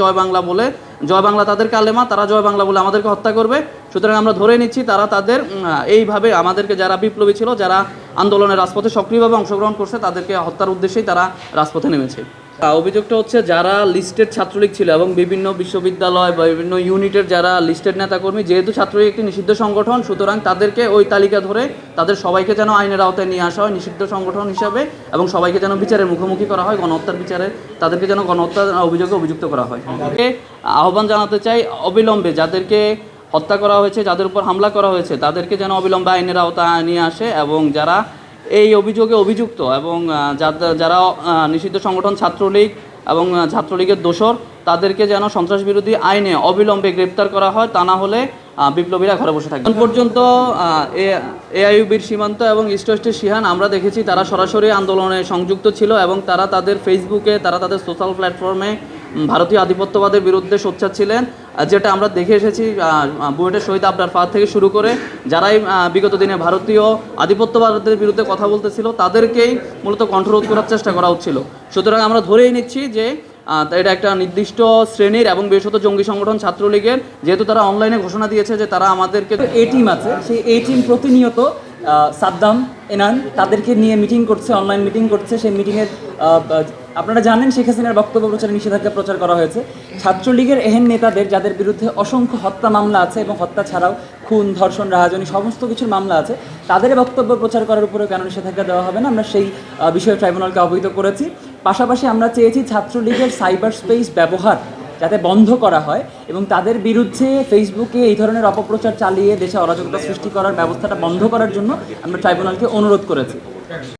জয় বাংলা বলে, জয় বাংলা তাদের কালেমা তারা জয় বাংলা বলে আমাদেরকে হত্যা করবে। সুতরাং আমরা ধরে নিচ্ছি তারা তাদের এইভাবে আমাদেরকে যারা বিপ্লবী ছিল, যারা আন্দোলনের রাজপথে সক্রিয়ভাবে অংশগ্রহণ করছে, তাদেরকে হত্যার উদ্দেশ্যেই তারা রাজপথে নেমেছে। অভিযোগটা হচ্ছে যারা লিস্টেড ছাত্রলীগ ছিল এবং বিভিন্ন বিশ্ববিদ্যালয় বা বিভিন্ন ইউনিটের যারা লিস্টেড নেতাকর্মী, যেহেতু ছাত্রলীগ একটি নিষিদ্ধ সংগঠন, সুতরাং তাদেরকে ওই তালিকা ধরে তাদের সবাইকে যেন আইনের আওতায় নিয়ে আসা হয় নিষিদ্ধ সংগঠন হিসাবে এবং সবাইকে যেন বিচারের মুখোমুখি করা হয়, গণহত্যার বিচারে তাদেরকে যেন গণহত্যার অভিযোগে অভিযুক্ত করা হয়। আহ্বান জানাতে চাই অবিলম্বে যাদেরকে হত্যা করা হয়েছে, যাদের উপর হামলা করা হয়েছে, তাদেরকে যেন অবিলম্বে আইনের আওতায় নিয়ে আসে এবং যারা এই অভিযোগে অভিযুক্ত এবং যারা নিষিদ্ধ সংগঠন ছাত্রলীগ এবং ছাত্রলীগের দোসর তাদেরকে যেন সন্ত্রাস বিরোধী আইনে অবিলম্বে গ্রেপ্তার করা হয়, তা না হলে বিপ্লবীরা ঘরে বসে থাকবে। পর্যন্ত এআইইউবির সীমান্ত এবং ইস্ট ওয়েস্টের সিহান আমরা দেখেছি তারা সরাসরি আন্দোলনে সংযুক্ত ছিল এবং তারা তাদের ফেসবুকে তারা তাদের সোশ্যাল প্ল্যাটফর্মে ভারতীয় আধিপত্যবাদের বিরুদ্ধে সোচ্চার ছিলেন যেটা আমরা দেখে এসেছি বুয়েটের শহীদ আবরার ফাদ থেকে শুরু করে যারাই বিগত দিনে ভারতীয় আধিপত্যবাদের বিরুদ্ধে কথা বলতেছিল, তাদেরকেই মূলত কণ্ঠরোধ করার চেষ্টা করা হচ্ছিল। সুতরাং আমরা ধরেই নিচ্ছি যে এটা একটা নির্দিষ্ট শ্রেণির এবং বিশেষত জঙ্গি সংগঠন ছাত্রলীগের, যেহেতু তারা অনলাইনে ঘোষণা দিয়েছে যে তারা আমাদেরকে এ টিম আছে, সেই এ টিম প্রতিনিয়ত সাদ্দাম, এনান, তাদেরকে নিয়ে মিটিং করছে অনলাইন মিটিং করছে, সেই মিটিংয়ের আপনারা জানেন শেখ হাসিনার বক্তব্য প্রচারে নিষেধাজ্ঞা প্রচার করা হয়েছে। ছাত্রলীগের এহেন নেতাদের যাদের বিরুদ্ধে অসংখ্য হত্যা মামলা আছে এবং হত্যা ছাড়াও খুন, ধর্ষণ, রাহাজনী সমস্ত কিছুর মামলা আছে, তাদের বক্তব্য প্রচার করার উপরেও কেন নিষেধাজ্ঞা দেওয়া হবে না? আমরা সেই বিষয়ে ট্রাইব্যুনালকে অবহিত করেছি। পাশাপাশি আমরা চেয়েছি ছাত্রলীগের সাইবার স্পেস ব্যবহার যাতে বন্ধ করা হয় এবং তাদের বিরুদ্ধে ফেসবুকে এই ধরনের অপপ্রচার চালিয়ে দেশে অরাজকতা সৃষ্টি করার ব্যবস্থাটা বন্ধ করার জন্য আমরা ট্রাইব্যুনালকে অনুরোধ করেছি।